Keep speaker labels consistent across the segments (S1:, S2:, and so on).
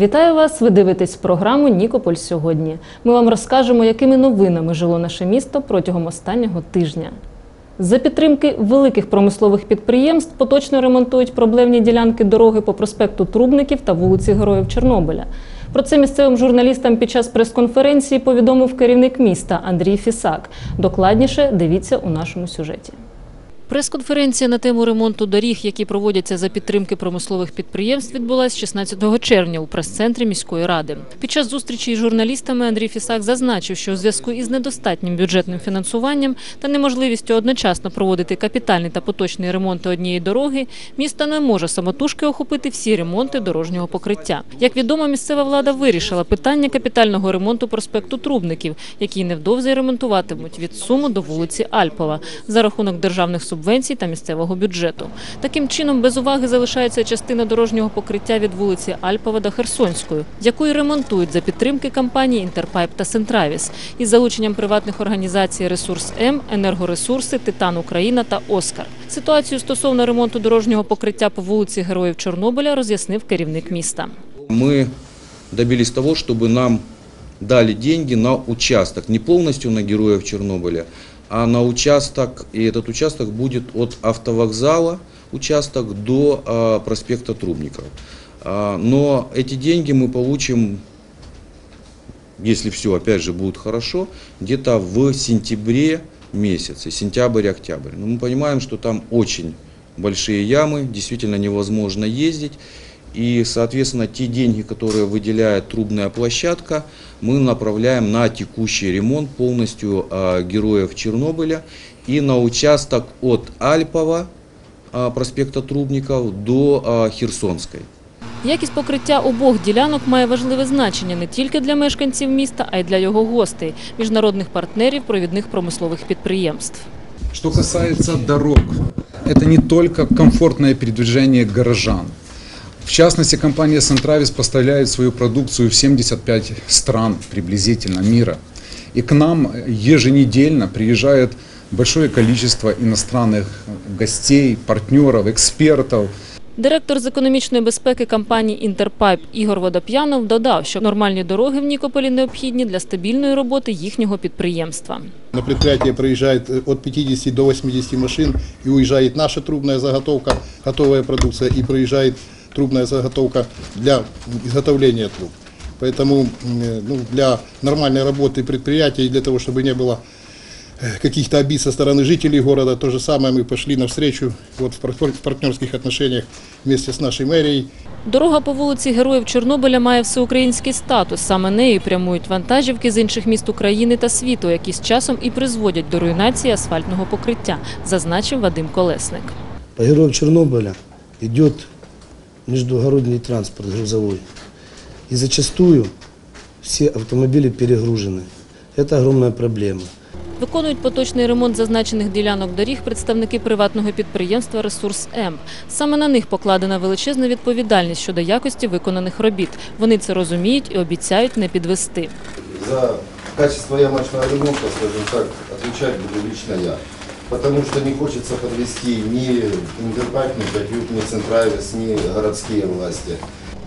S1: Вітаю вас! Ви дивитесь програму Нікополь сьогодні. Ми вам розкажемо, якими новинами жило наше місто протягом останнього тижня. За підтримки великих промислових підприємств поточно ремонтують проблемні ділянки дороги по проспекту Трубників та вулиці Героїв Чорнобиля. Про це місцевим журналістам під час прес-конференції повідомив керівник міста Андрій Фісак. Докладніше дивіться у нашому сюжеті. Прес-конференція на тему ремонту доріг, які проводяться за підтримки промислових підприємств, відбулася 16 червня у прес-центрі міської ради. Під час зустрічі із журналістами Андрій Фісак зазначив, що у зв'язку із недостатнім бюджетним фінансуванням та неможливістю одночасно проводити капітальний та поточний ремонти однієї дороги, місто не може самотужки охопити всі ремонти дорожнього покриття. Як відомо, місцева влада вирішила питання капітального ремонту проспекту Трубників, який невдовзі ремонтуватимуть від Суму до вулиці Альпова за рахунок державних субвенцій та місцевого бюджету. Таким чином, без уваги залишається частина дорожнього покриття від вулиці Альпова до Херсонської, яку й ремонтують за підтримки компаній Інтерпайп та Сентравіс із залученням приватних організацій Ресурс М, Енергоресурси, Титан Україна та Оскар. Ситуацію стосовно ремонту дорожнього покриття по вулиці Героїв Чорнобиля роз'яснив керівник міста.
S2: Мы добились того, чтобы нам дали деньги на участок, не полностью на героев Чернобыля, А на участок, и этот участок будет от автовокзала, участок до а, проспекта Трубников. А, но эти деньги мы получим, если все опять же будет хорошо, где-то в сентябре месяце, сентябрь-октябрь. Но мы понимаем, что там очень большие ямы, действительно невозможно ездить. И, соответственно, те деньги, которые выделяет трубная площадка, мы направляем на текущий ремонт полностью а, героев Чернобыля и на участок от Альпова, а, проспекта Трубников, до а, Херсонской.
S1: Якість покриття обох ділянок має важливе значення не тільки для мешканців міста, а й для його гостей, міжнародних партнерів провідних промислових підприємств.
S3: Что касается дорог, это не только комфортное передвижение горожан. В частности, компания Centravis поставляет свою продукцию в 75 стран приблизительно мира. И к нам еженедельно приезжает большое количество иностранных гостей, партнеров, экспертов.
S1: Директор з економічної безпеки компанії Інтерпайп Ігор Водоп'янов додав, що нормальні дороги в Нікополі необхідні для стабільної роботи їхнього підприємства.
S4: На предприятие проезжает э, от 50 до 80 машин и уезжает наша трубная заготовка, готовая продукция, и проезжает трубная заготовка для изготовления труб. Поэтому м, ну, для нормальной работы предприятия и для того, чтобы не было э, каких-то обид со стороны жителей города, то же самое мы пошли навстречу вот в партнер- в партнерских отношениях вместе с нашей мэрией.
S1: Дорога по вулиці Героїв Чорнобиля має всеукраїнський статус. Саме нею прямують вантажівки з інших міст України та світу, які з часом і призводять до руйнації асфальтного покриття, зазначив Вадим Колесник.
S5: По героям Чернобыля идет междугородний транспорт грузовой. И зачастую все автомобили перегружены. Это огромная проблема.
S1: Виконують поточний ремонт зазначених ділянок доріг представники приватного підприємства Ресурс М. Саме на них покладена величезна відповідальність щодо якості виконаних робіт. Вони це розуміють і обіцяють не підвести.
S6: За качество ямочного ремонта, скажем так, отвечать буду лично я. Потому что не хочется подвести ни Интерпайп, ни Батюк, ни Центравис, ни городские.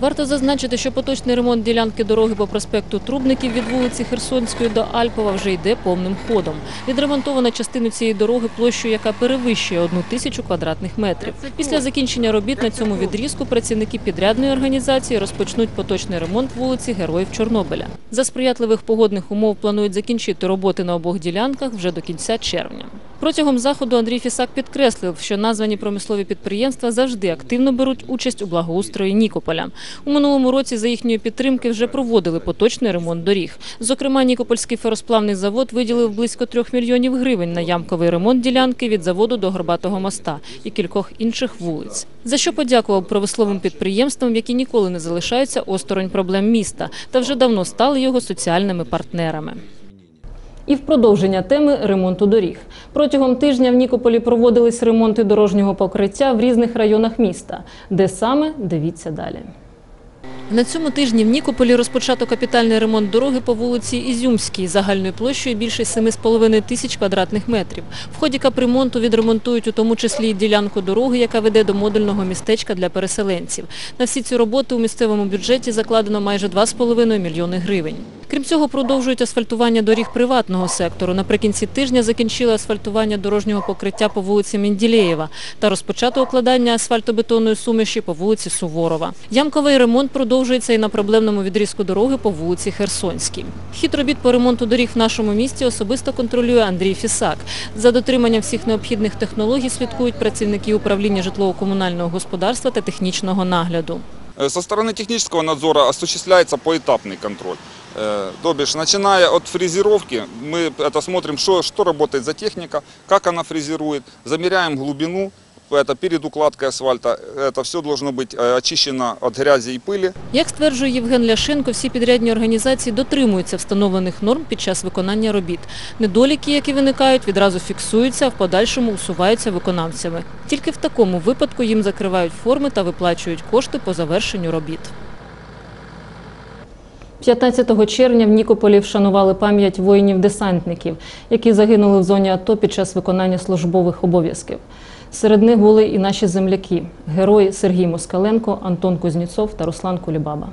S1: Варто зазначити, що поточний ремонт ділянки дороги по проспекту Трубників від вулиці Херсонської до Альпова вже йде повним ходом. Відремонтовано частину цієї дороги площею, яка перевищує одну тисячу квадратних метрів. Після закінчення робіт на цьому відрізку працівники підрядної організації розпочнуть поточний ремонт вулиці Героїв Чорнобиля. За сприятливих погодних умов планують закінчити роботи на обох ділянках вже до кінця червня. Протягом заходу Андрій Фісак підкреслив, що названі промислові підприємства завжди активно беруть участь у благоустрої Нікополя. У минулому році за їхньої підтримки вже проводили поточний ремонт доріг. Зокрема, Нікопольський феросплавний завод виділив близько трьох мільйонів гривень на ямковий ремонт ділянки від заводу до Горбатого моста і кількох інших вулиць. За що подякував промисловим підприємствам, які ніколи не залишаються осторонь проблем міста та вже давно стали його соціальними партнерами. І в продовження теми ремонту доріг. Протягом тижня в Нікополі проводились ремонти дорожнього покриття в різних районах міста. Де саме, дивіться далі. На цьому тижні в Нікополі розпочато капітальний ремонт дороги по вулиці Ізюмській загальною площею більше 7,5 тисяч квадратних метрів. В ході капремонту відремонтують у тому числі і ділянку дороги, яка веде до модульного містечка для переселенців. На всі ці роботи у місцевому бюджеті закладено майже 2,5 мільйони гривень. Крім цього, продовжують асфальтування доріг приватного сектору. Наприкінці тижня закінчили асфальтування дорожнього покриття по вулиці Менділеєва та розпочато укладання асфальтобетонної суміші по вулиці Суворова. Ямковий ремонт продовжується і на проблемному відрізку дороги по вулиці Херсонській. Хід робіт по ремонту доріг в нашому місті особисто контролює Андрій Фісак. За дотриманням всіх необхідних технологій слідкують працівники управління житлово-комунального господарства та технічного нагляду.
S7: Э, Со стороны технического надзора осуществляется поэтапный контроль. Э, То бишь, начиная от фрезеровки, мы это смотрим, что, что работает за техника, как она фрезерует, замеряем глубину, это перед укладкой асфальта, это все должно быть э, очищено от грязи и пыли.
S1: Як стверджує Євген Ляшенко, всі підрядні організації дотримуються встановлених норм під час виконання робіт. Недоліки, які виникають, відразу фіксуються, а в подальшому усуваються виконавцями. Тільки в такому випадку їм закривають форми та виплачують кошти по завершенню робіт. 15 червня в Нікополі вшанували пам'ять воїнів-десантників, які загинули в зоні АТО під час виконання службових обов'язків. Серед них були і наші земляки – герої Сергій Москаленко, Антон Кузнєцов та Руслан Кулібаба.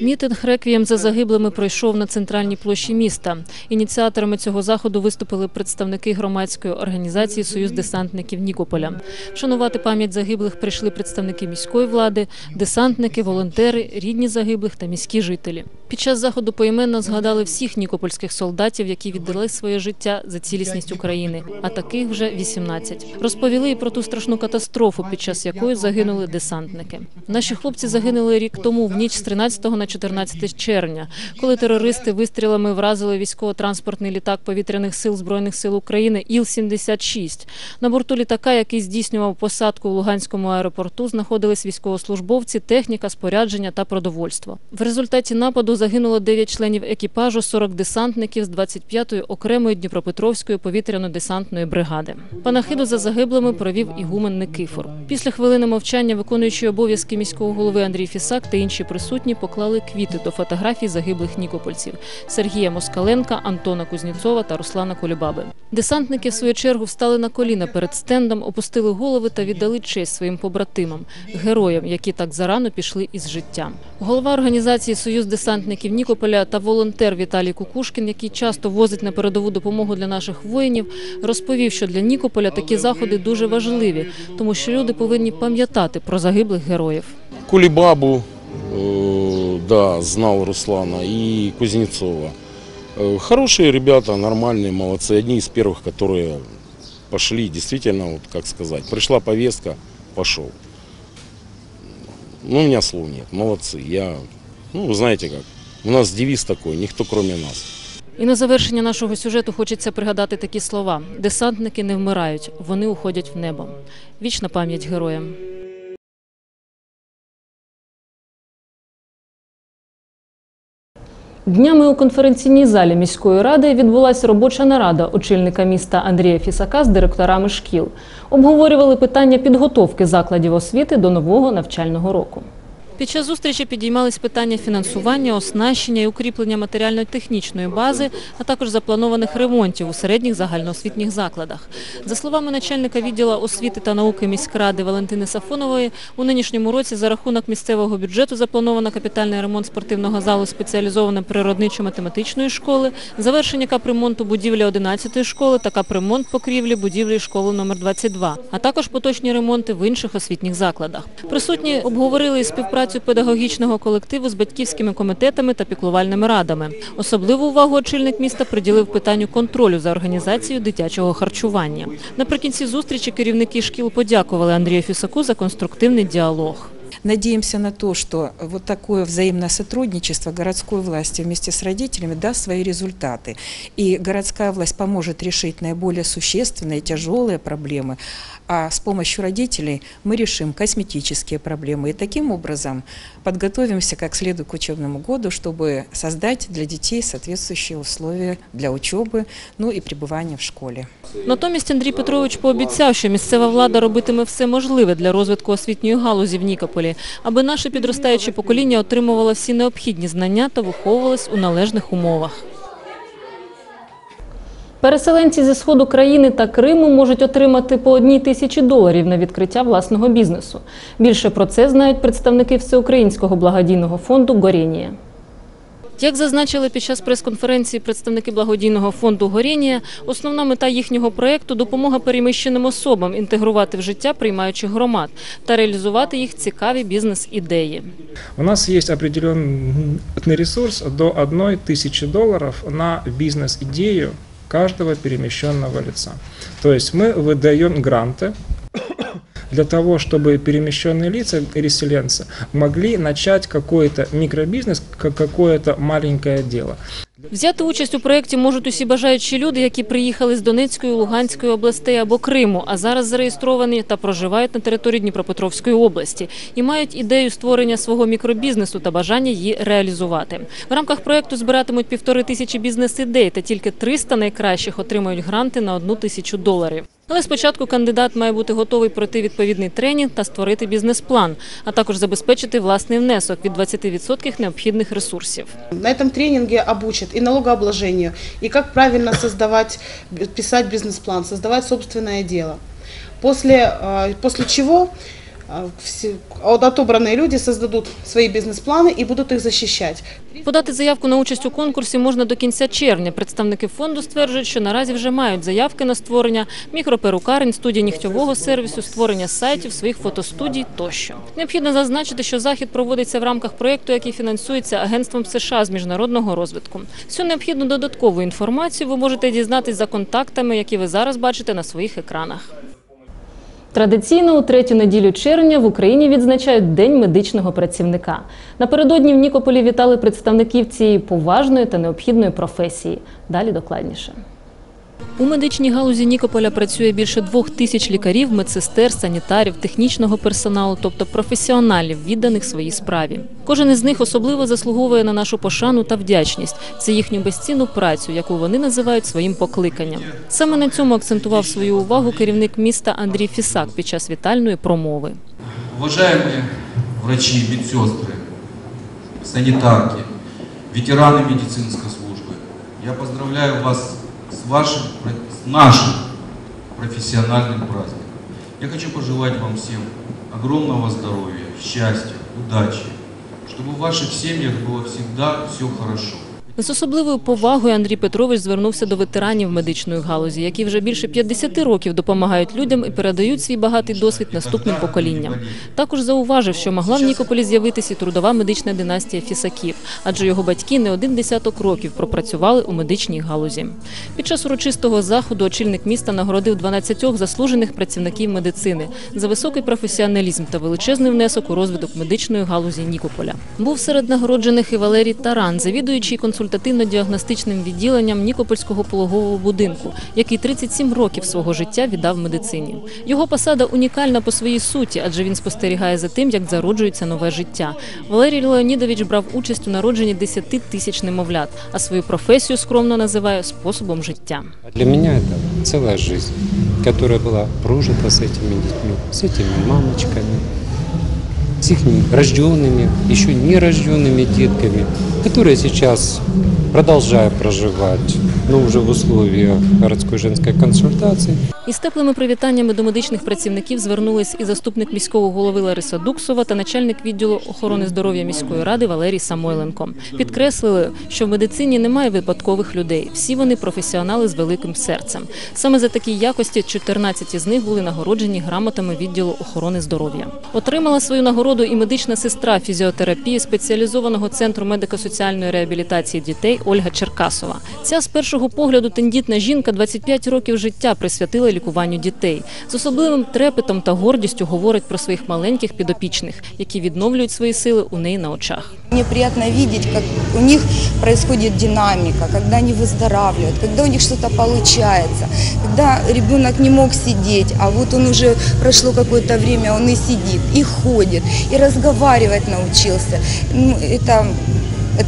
S1: Мітинг «Реквієм за загиблими» пройшов на центральній площі міста. Ініціаторами цього заходу виступили представники громадської організації «Союз десантників Нікополя». Вшанувати пам'ять загиблих прийшли представники міської влади, десантники, волонтери, рідні загиблих та міські жителі. Під час заходу поіменно згадали всіх нікопольських солдатів, які віддали своє життя за цілісність України, а таких вже 18. Розповіли і про ту страшну катастрофу, під час якої загинули десантники. Наші хлопці загинули рік тому в ніч з 13 на 14 червня, коли терористи вистрілами вразили військово-транспортний літак повітряних сил Збройних сил України Іл-76. На борту літака, який здійснював посадку в Луганському аеропорту, знаходились військовослужбовці, техніка, спорядження та продовольство. В результаті нападу загинуло 9 членів екіпажу, 40 десантників з 25-ї окремої Дніпропетровської повітряно-десантної бригади. Панахиду за загиблими провів ігумен Никифор. Після хвилини мовчання виконуючий обов'язки міського голови Андрій Фісак та інші присутні поклали квіти до фотографій загиблих нікопольців Сергія Москаленка, Антона Кузнєцова та Руслана Кулібаби. Десантники, в свою чергу, встали на коліна перед стендом, опустили голови та віддали честь своїм побратимам, героям, які так зарано пішли із життя. Голова організації Союз десантників Нікополя та волонтер Віталій Кукушкін, який часто возить на передову допомогу для наших воїнів, розповів, що для Нікополя такі заходи дуже важливі, тому що люди повинні пам'ятати про загиблих героїв.
S8: Кулибабу, э, да, знал Руслана, и Кузнецова. Э, Хорошие ребята, нормальные, молодцы. Одни из первых, которые пошли, действительно, вот как сказать, пришла повестка, пошел. Ну, у меня слов нет, молодцы. Я, ну, вы знаете как, у нас девиз такой, никто кроме нас.
S1: І на завершення нашого сюжету хочеться пригадати такі слова: десантники не вмирають, вони уходять в небо. Вічна пам'ять героям. Днями у конференційній залі міської ради відбулася робоча нарада очільника міста Андрія Фісака з директорами шкіл. Обговорювали питання підготовки закладів освіти до нового навчального року. Під час зустрічі підіймались питання фінансування, оснащення і укріплення матеріально-технічної бази, а також запланованих ремонтів у середніх загальноосвітніх закладах. За словами начальника відділу освіти та науки міськради Валентини Сафонової, у нинішньому році за рахунок місцевого бюджету заплановано капітальний ремонт спортивного залу спеціалізованої природничо-математичної школи, завершення капремонту будівлі 11-ї школи та капремонт покрівлі будівлі школи номер 22, а також поточні ремонти в інших освітніх закладах. Присутні обговорили і співпрацю педагогічного колективу з батьківськими комітетами та піклувальними радами. Особливу увагу очільник міста приділив питанню контролю за організацією дитячого харчування. Наприкінці зустрічі керівники шкіл подякували Андрію Фісаку за конструктивний діалог.
S9: Надеемся на то, что вот такое взаимное сотрудничество городской власти вместе с родителями даст свои результаты. И городская власть поможет решить наиболее существенные, тяжелые проблемы, а с помощью родителей мы решим косметические проблемы. И таким образом подготовимся как следует к учебному году, чтобы создать для детей соответствующие условия для учебы, ну и пребывания в школе.
S1: Натомість Андрій Петрович пообіцяв, що місцева влада робитиме все можливе для розвитку освітньої галузі в Нікополі. Аби наше підростаюче покоління отримувало всі необхідні знання та виховувалось у належних умовах. Переселенці зі сходу країни та Криму можуть отримати по одній тисячі доларів на відкриття власного бізнесу. Більше про це знають представники всеукраїнського благодійного фонду Горєнія. Як зазначили під час прес-конференції представники благодійного фонду Горєнія, основна мета їхнього проєкту – допомога переміщеним особам інтегрувати в життя приймаючих громад та реалізувати їх цікаві бізнес-ідеї.
S10: У нас есть определенный ресурс до 1 тысячи долларов на бизнес-идею каждого перемещенного лица. То есть мы выдаем гранты для того, чтобы перемещенные лица, переселенцы, могли начать какой-то микробизнес, как какое-то маленькое дело.
S1: Взяти участь у проєкті можуть усі бажаючі люди, які приїхали з Донецької, Луганської областей або Криму, а зараз зареєстровані та проживають на території Дніпропетровської області і мають ідею створення свого мікробізнесу та бажання її реалізувати. В рамках проєкту збиратимуть півтори тисячі бізнес-ідей, та тільки 300 найкращих отримають гранти на одну тисячу доларів. Але спочатку кандидат має бути готовий пройти відповідний тренінг та створити бізнес-план, а також забезпечити власний внесок від 20% необхідних ресурсів.
S11: На этом тренінгу обучать і налогообложенню, і як правильно создавати бізнес-план, создавати собственне діло. После, э, после чего э, все- от- отобранные люди создадут свои бизнес-планы и будут их защищать.
S1: Подати заявку на участь у конкурсі можна до кінця червня. Представники фонду стверджують, що наразі вже мають заявки на створення мікроперукарень, студії нігтьового сервісу, створення сайтів, своїх фотостудій тощо. Необхідно зазначити, що захід проводиться в рамках проєкту, який фінансується Агентством США з міжнародного розвитку. Всю необхідну додаткову інформацію ви можете дізнатись за контактами, які ви зараз бачите на своїх екранах. Традиційно у третю неділю червня в Україні відзначають День медичного працівника. Напередодні в Нікополі вітали представників цієї поважної та необхідної професії. Далі докладніше. У медичній галузі Нікополя працює більше двох тисяч лікарів, медсестер, санітарів, технічного персоналу, тобто професіоналів, відданих своїй справі. Кожен із них особливо заслуговує на нашу пошану та вдячність. Це їхню безцінну працю, яку вони називають своїм покликанням. Саме на цьому акцентував свою увагу керівник міста Андрій Фісак під час вітальної промови.
S12: Уважаемые врачи, медсестры, санитарки, ветераны медицинской службы, я поздравляю вас с Вашим, нашим профессиональным праздником. Я хочу пожелать вам всем огромного здоровья, счастья, удачи, чтобы в ваших семьях было всегда все хорошо.
S1: З особливою повагою Андрій Петрович звернувся до ветеранів медичної галузі, які вже більше 50 років допомагають людям і передають свій багатий досвід наступним поколінням. Також зауважив, що могла в Нікополі з'явитися і трудова медична династія Фісаків, адже його батьки не один десяток років пропрацювали у медичній галузі. Під час урочистого заходу очільник міста нагородив 12 заслужених працівників медицини за високий професіоналізм та величезний внесок у розвиток медичної галузі Нікополя. Був серед нагороджених і Валерій Таран, завідуючий консультативно-діагностичним відділенням Нікопольського пологового будинку, який 37 років свого життя віддав медицині. Його посада унікальна по своїй суті, адже він спостерігає за тим, як зароджується нове життя. Валерій Леонідович брав участь у народженні 10 тисяч немовлят, а свою професію скромно називає способом життя.
S13: Для меня это целая жизнь, которая была прожита с этими детьми, с этими мамочками, с их рожденными, еще не рожденными детками, которые сейчас, продолжая проживать, но уже в условиях городской женской консультации,
S1: Із теплими привітаннями до медичних працівників звернулись і заступник міського голови Лариса Дуксова та начальник відділу охорони здоров'я міської ради Валерій Самойленко. Підкреслили, що в медицині немає випадкових людей. Всі вони професіонали з великим серцем. Саме за такі якості 14 із них були нагороджені грамотами відділу охорони здоров'я. Отримала свою нагороду і медична сестра фізіотерапії спеціалізованого центру медико-соціальної реабілітації дітей Ольга Черкасова. Ця з першого погляду тендітна жінка 25 років життя присвятила лікуванню дітей. З особливим трепетом та гордістю говорить про своїх маленьких підопічних, які відновлюють свої сили у неї на очах.
S14: Мне приятно видеть, как у них происходит динамика, когда они выздоравливают, когда у них что-то получается, когда ребенок не мог сидеть, а вот он уже прошло какое-то время, он и сидит, и ходит, и разговаривать научился. Ну, это,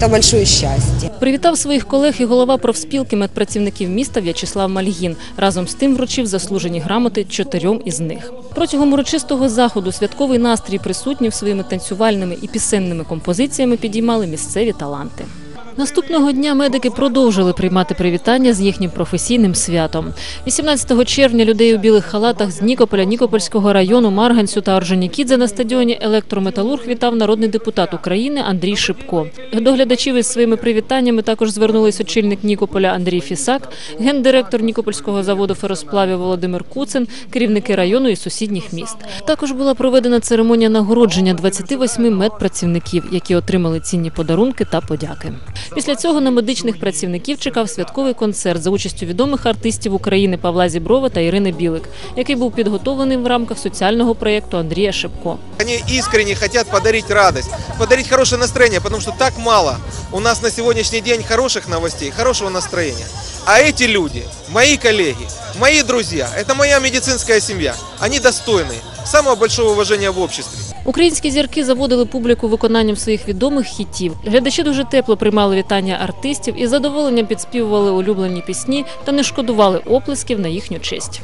S14: Це велике щастя.
S1: Привітав своїх колег і голова профспілки медпрацівників міста В'ячеслав Мальгін. Разом з тим вручив заслужені грамоти чотирьом із них. Протягом урочистого заходу святковий настрій присутніх своїми танцювальними і пісенними композиціями підіймали місцеві таланти. Наступного дня медики продовжили приймати привітання з їхнім професійним святом. 18 червня людей у білих халатах з Нікополя, Нікопольського району, Марганцю та Орджонікідзе на стадіоні електрометалург вітав народний депутат України Андрій Шипко. До глядачів із своїми привітаннями також звернулись очільник Нікополя Андрій Фісак, гендиректор Нікопольського заводу феросплавів Володимир Куцин, керівники району і сусідніх міст. Також була проведена церемонія нагородження 28 медпрацівників, які отримали цінні подарунки та подяки. Після цього на медичних працівників чекав святковий концерт за участю відомих артистів України Павла Зіброва та Ірини Білик, який був підготовлений в рамках соціального проєкту Андрія Шипко.
S15: Они искренне хотят подарить радость, подарить хорошее настроение, потому что так мало у нас на сегодняшний день хороших новостей, хорошего настроения. А эти люди, мои коллеги, мои друзья, это моя медицинская семья, они достойны самого большого уважения в обществе.
S1: Українські зірки заводили публіку виконанням своїх відомих хітів. Глядачі дуже тепло приймали вітання артистів і задоволенням підспівували улюблені пісні та не шкодували оплесків на їхню честь.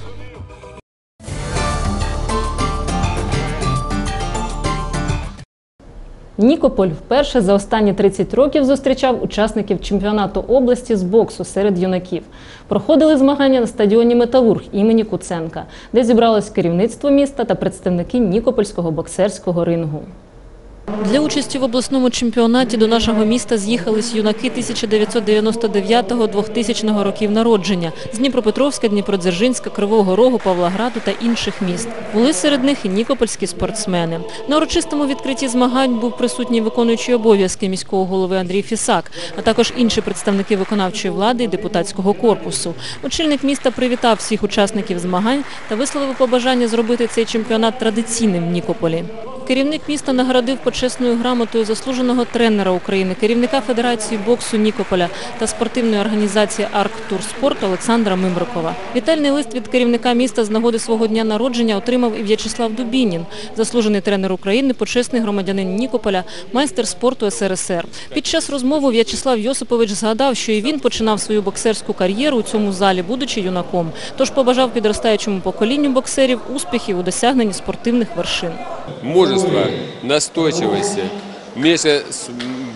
S1: Нікополь вперше за останні 30 років зустрічав учасників чемпіонату області з боксу серед юнаків. Проходили змагання на стадіоні Металург імені Куценка, де зібралось керівництво міста та представники Нікопольського боксерського рингу. Для участі в обласному чемпіонаті до нашого міста з'їхались юнаки 1999-2000 років народження з Дніпропетровська, Дніпродзержинська, Кривого Рогу, Павлограду та інших міст. Були серед них і нікопольські спортсмени. На урочистому відкритті змагань був присутній виконуючий обов'язки міського голови Андрій Фісак, а також інші представники виконавчої влади і депутатського корпусу. Очільник міста привітав всіх учасників змагань та висловив побажання зробити цей чемпіонат традиційним в Нікополі. Керівник міста нагородив почесною грамотою заслуженого тренера України, керівника Федерації боксу Нікополя та спортивної організації «Арктурспорт» Олександра Мимрикова. Вітальний лист від керівника міста з нагоди свого дня народження отримав і В'ячеслав Дубінін, заслужений тренер України, почесний громадянин Нікополя, майстер спорту СРСР. Під час розмови В'ячеслав Йосипович згадав, що і він починав свою боксерську кар'єру у цьому залі, будучи юнаком. Тож побажав підростаючому поколінню боксерів успіхів у досягненні спортивних вершин.
S16: Мужества, настойчивости, вместе с-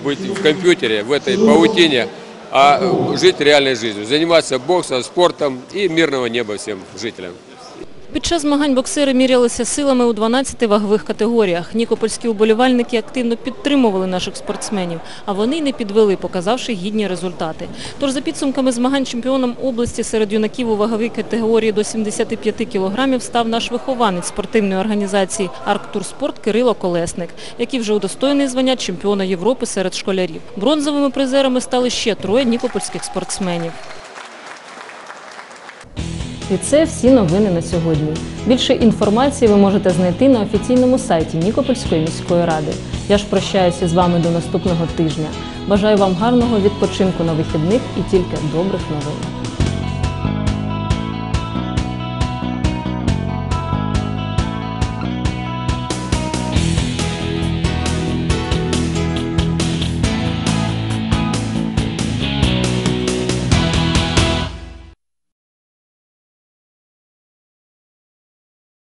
S16: быть в компьютере, в этой паутине, а жить реальной жизнью, заниматься боксом, спортом и мирного неба всем жителям.
S1: Під час змагань боксери мірялися силами у 12 вагових категоріях. Нікопольські уболівальники активно підтримували наших спортсменів, а вони й не підвели, показавши гідні результати. Тож за підсумками змагань чемпіоном області серед юнаків у ваговій категорії до 75 кілограмів став наш вихованець спортивної організації «Арктурспорт» Кирило Колесник, який вже удостоєний звання чемпіона Європи серед школярів. Бронзовими призерами стали ще троє нікопольських спортсменів. І це всі новини на сьогодні. Більше інформації ви можете знайти на офіційному сайті Нікопольської міської ради. Я ж прощаюся з вами до наступного тижня. Бажаю вам гарного відпочинку на вихідних і тільки добрих новин.